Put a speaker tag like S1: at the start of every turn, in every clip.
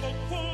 S1: the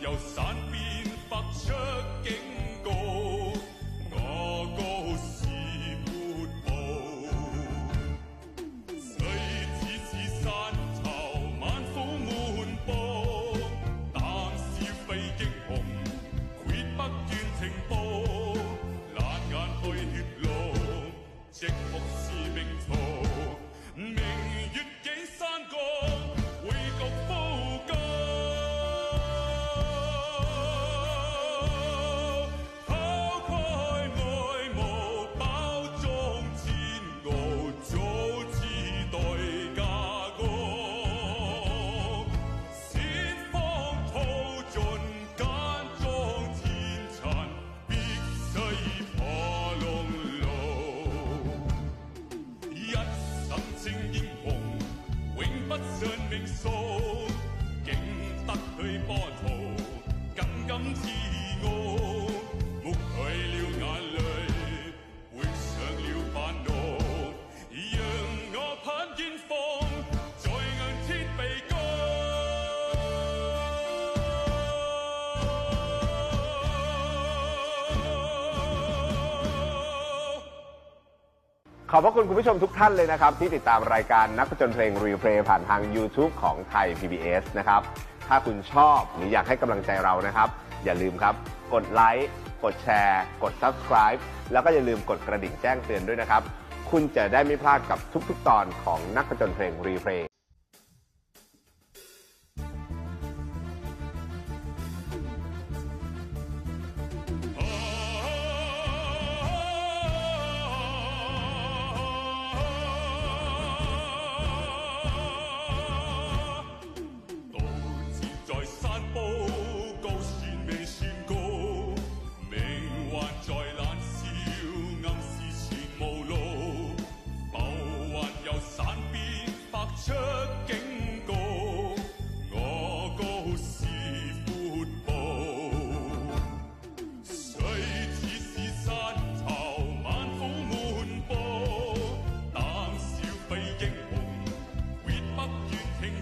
S1: 由山边发出警。
S2: ขอบพระคุณคุณผู้ชมทุกท่านเลยนะครับ ที่ติดตามรายการนักผจญเพลงรีเพลย์ผ่านทาง YouTube ของไทย PBS นะครับ ถ้าคุณชอบหรืออยากให้กำลังใจเรานะครับ อย่าลืมครับ กดไลค์กดแชร์ กด Subscribe แล้วก็อย่าลืมกดกระดิ่งแจ้งเตือนด้วยนะครับ คุณจะได้ไม่พลาดกับทุกๆ ตอนของนักผจญเพลงรีเพลย์